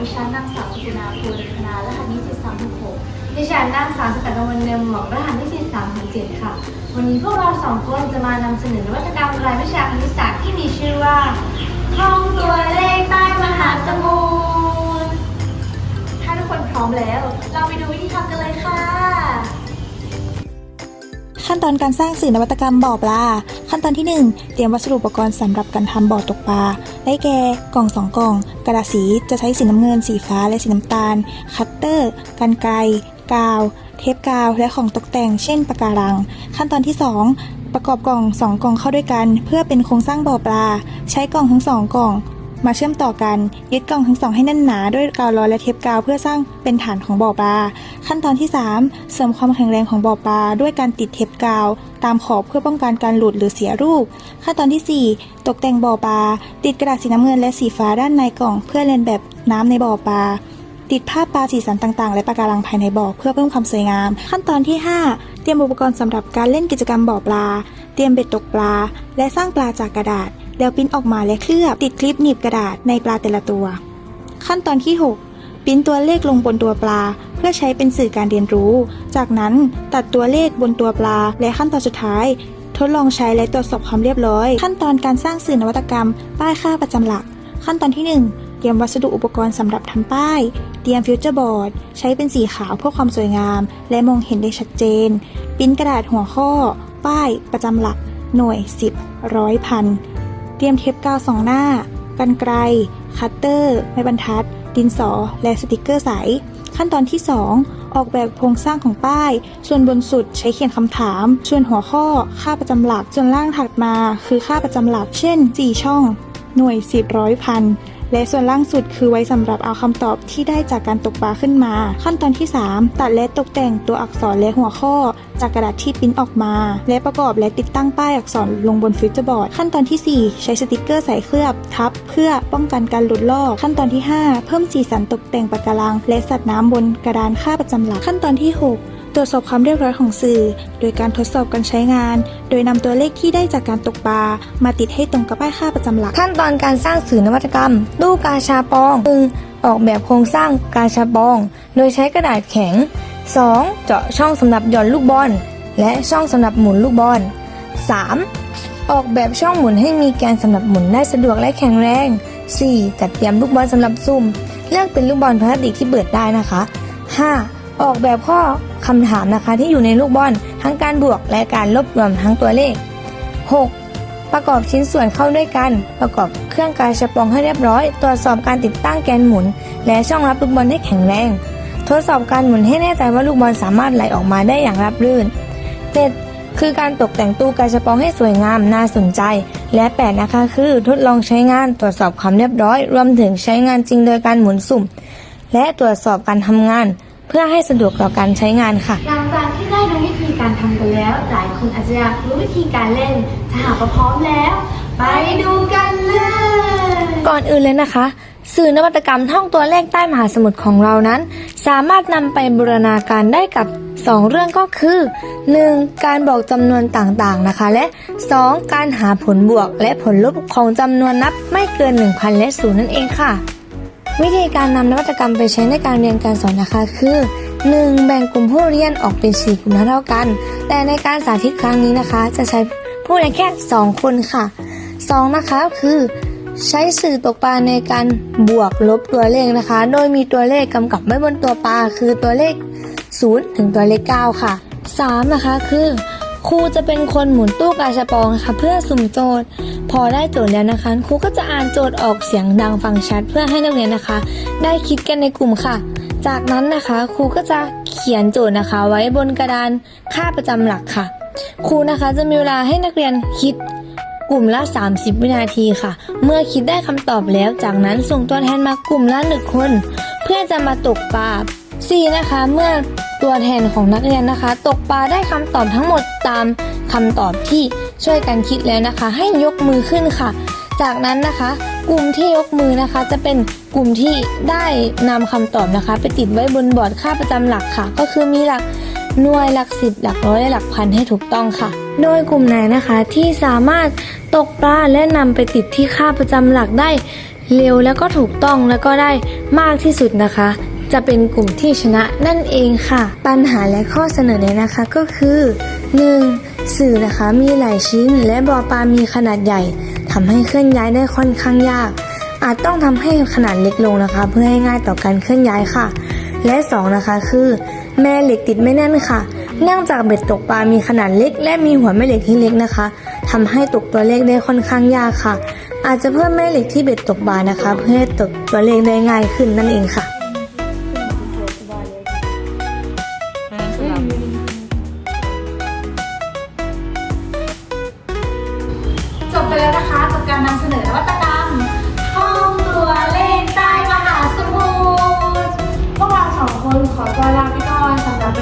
ดิฉันนางสาวสุนาภูริคณารหัสนิสิตสามหกหกดิฉันนางสาวสกัดดวรรณเนมหมอกรหัสนิสิตสามหกเจ็ดค่ะ วันนี้พวกเราสองคนจะมานำเสนอนวัตกรรมรายวิชาคณิตศาสตร์ที่มีชื่อว่าท่องตัวเลข อนการสร้างสื่อนวัตกรรมบ่อปลา ขั้นตอนที่ 1 เตรียมวัสดุอุปกรณ์สำหรับการทำบ่อตกปลา ได้แก่กล่อง 2 กล่อง กระดาษสีจะใช้สีน้ำเงิน สีฟ้าและสีน้ำตาล คัตเตอร์ กันไกรกาว เทปกาว และของตกแต่ง เช่นปะการัง ขั้นตอนที่ 2 ประกอบกล่อง 2 กล่องเข้าด้วยกัน เพื่อเป็นโครงสร้างบ่อปลา ใช้กล่องทั้ง 2 กล่อง มาเชื่อมต่อกัน ยึดกล่องทั้งสองให้แน่นหนาด้วยกาวร้อนและเทปกาวเพื่อสร้างเป็นฐานของบ่อปลาขั้นตอนที่ 3 เสริมความแข็งแรงของบ่อปลาด้วยการติดเทปกาว ตามขอบเพื่อป้องกันการหลุดหรือเสียรูป ขั้นตอนทีสี่ 4 ตกแต่งบ่อปลาติดกระดาษสีน้ำเงินและสีฟ้าด้านในกล่อง เพื่อเลียนแบบน้ำในบ่อปลาติดภาพปลาสีสันต่างๆ และปะการังภายในบ่อเพื่อเพิ่มความสวยงาม ขั้นตอนที่ 5 เตรียมอุปกรณ์สำหรับการเล่นกิจกรรมบ่อปลา เตรียมเบ็ดตกปลา และสร้างปลาจากกระดาษ แล้วปิ้นออกมาและเคลือบติดคลิปหนีบกระดาษในปลาแต่ละตัว ขั้นตอนที่ 6 ปิ้นตัวเลขลงบนตัวปลา เพื่อใช้เป็นสื่อการเรียนรู้ จากนั้นตัดตัวเลขบนตัวปลา และขั้นตอนสุดท้าย ทดลองใช้และตรวจสอบความเรียบร้อย ขั้นตอนการสร้างสื่อนวัตกรรม ป้ายค่าประจำหลัก ขั้นตอนที่ 1เตรียมวัสดุอุปกรณ์สำหรับทำป้าย เตรียมฟิวเจอร์บอร์ด ใช้เป็นสีขาวเพื่อความสวยงาม และมองเห็นได้ชัดเจน ปิ้นกระดาษหัวข้อ ป้าย ประจำหลัก หน่วย 10 ร้อยพัน เตรียมเทปกาวสองหน้า กันไกรคัตเตอร์ ไม้บรรทัด ดินสอ และสติกเกอร์ใส ขั้นตอนที่ 2 ออกแบบโครงสร้างของป้าย ส่วนบนสุดใช้เขียนคำถาม ส่วนหัวข้อ ค่าประจำหลัก ส่วนล่างถัดมา คือค่าประจำหลัก เช่น 4 ช่อง หน่วย 10ร้อยพันและส่วนล่างสุดคือไว้สำหรับเอาคำตอบที่ได้จากการตกปลาขึ้นมา ขั้นตอนที่ 3 ตัดและตกแต่งตัวอักษรและหัวข้อ จากกระดาษที่ปิ้นออกมา และประกอบและติดตั้งป้ายอักษรลงบนฟิวเจอร์บอร์ด ขั้นตอนที่ 4 ใช้สติกเกอร์ใส่เคลือบทับ เพื่อป้องกันการหลุดลอก ขั้นตอนที่ 5 เพิ่มสีสันตกแต่งปะการัง และสัตว์น้ำบนกระดานค่าประจำหลัก ขั้นตอนที่ 6ตรวจสอบความเรียบร้อยของสื่อ โดยการทดสอบการใช้งาน โดยนำตัวเลขที่ได้จากการตกปลามาติดให้ตรงกับป้ายค่าประจำหลัก ขั้นตอนการสร้างสื่อนวัตกรรมตู้กาชาปองออกแบบโครงสร้างกาชาปอง โดยใช้กระดาษแข็ง 2. เจาะช่องสำหรับหย่อนลูกบอล และช่องสำหรับหมุนลูกบอล 3. ออกแบบช่องหมุนให้มีแกนสำหรับหมุนได้สะดวกและแข็งแรง 4. จัดเตรียมลูกบอลสำหรับซุ่ม เลือกเป็นลูกบอลพลาสติกที่เปิดได้นะคะ 5. ออกแบบข้อคำถามนะคะที่อยู่ในลูกบอลทั้งการบวกและการลบรวมทั้งตัวเลข 6. ประกอบชิ้นส่วนเข้าด้วยกัน ประกอบเครื่องกายชปองให้เรียบร้อย ตรวจสอบการติดตั้งแกนหมุน และช่องรับลูกบอลให้แข็งแรง ทดสอบการหมุนให้แน่ใจว่าลูกบอลสามารถไหลออกมาได้อย่างราบรื่น 7. คือการตกแต่งตู้กายชปองให้สวยงามน่าสนใจ และ 8 นะคะ คือทดลองใช้งานตรวจสอบความเรียบร้อย รวมถึงใช้งานจริงโดยการหมุนสุ่ม และตรวจสอบการทำงาน เพื่อให้สะดวกต่อการใช้งานค่ะ หลังจากที่ได้รู้วิธีการทำกันแล้ว หลายคนอาจจะอยากรู้วิธีการเล่น ถ้าหากว่าพร้อมแล้ว ไปดูกันเลย ก่อนอื่นเลยนะคะสื่อนวัตกรรมท่องตัวเลขใต้มหาสมุทรของเรานั้น สามารถนำไปบูรณาการได้กับ 2 เรื่องก็คือ 1. การบอกจำนวนต่างๆนะคะ และ 2. การหาผลบวกและผลลบของจำนวนนับไม่เกิน 1,000 และ0นั่นเองค่ะ วิธีการนำนวัตกรรมไปใช้ในการเรียนการสอนนะคะคือ 1. แบ่งกลุ่มผู้เรียนออกเป็น 4 กลุ่มเท่ากัน แต่ในการสาธิตครั้งนี้นะคะ จะใช้ผู้เรียนแค่ 2 คนค่ะ 2. นะคะคือ ใช้สื่อตกปลาในการบวกลบตัวเลขนะคะ โดยมีตัวเลขกำกับไว้บนตัวปลาคือตัวเลข 0 ถึงตัวเลข 9 ค่ะ 3. นะคะคือครูจะเป็นคนหมุนตู้กาชาปองค่ะเพื่อสุ่มโจทย์ พอได้โจทย์แล้วนะคะ ครูก็จะอ่านโจทย์ออกเสียงดังฟังชัดเพื่อให้นักเรียนนะคะ ได้คิดกันในกลุ่มค่ะ จากนั้นนะคะครูก็จะเขียนโจทย์นะคะ ไว้บนกระดานค่าประจำหลักค่ะ ครูนะคะจะมีเวลาให้นักเรียนคิด กลุ่มละ 30 วินาทีค่ะ เมื่อคิดได้คำตอบแล้ว จากนั้นส่งตัวแทนมากลุ่มละหนึ่งคน เพื่อจะมาตกปลา 4. นะคะ เมื่อตัวแทนของนักเรียนนะคะ ตกปลาได้คำตอบทั้งหมดตามคำตอบที่ช่วยกันคิดแล้วนะคะ ให้ยกมือขึ้นค่ะ จากนั้นนะคะ กลุ่มที่ยกมือนะคะ จะเป็นกลุ่มที่ได้นำคำตอบนะคะ ไปติดไว้บนบอร์ดค่าประจำหลักค่ะ ก็คือมีหลัก หน่วยหลักสิบหลักร้อยและหลักพันให้ถูกต้องค่ะ โดยกลุ่มไหนนะคะที่สามารถตกปลาและนำไปติดที่ค่าประจำหลักได้เร็วแล้วก็ถูกต้องแล้วก็ได้มากที่สุดนะคะ จะเป็นกลุ่มที่ชนะนั่นเองค่ะ ปัญหาและข้อเสนอแนะนะคะก็คือ 1. สื่อนะคะมีหลายชิ้นและบอปลามีขนาดใหญ่ทำให้เคลื่อนย้ายได้ค่อนข้างยาก อาจต้องทำให้ขนาดเล็กลงนะคะ เพื่อให้ง่ายต่อการเคลื่อนย้ายค่ะ และ 2 นะคะคือ แม่เหล็กติดไม่แน่นค่ะ เนื่องจากเบ็ดตกปลา มีขนาดเล็ก และมีหัวแม่เหล็กที่เล็กนะคะทำให้ตกตัวเลขได้ค่อนข้างยากค่ะ อาจจะเพิ่มแม่เหล็กที่เบ็ดตกปลานะคะ เพื่อให้ตกตัวเลขได้ง่ายขึ้นนั่นเองค่ะ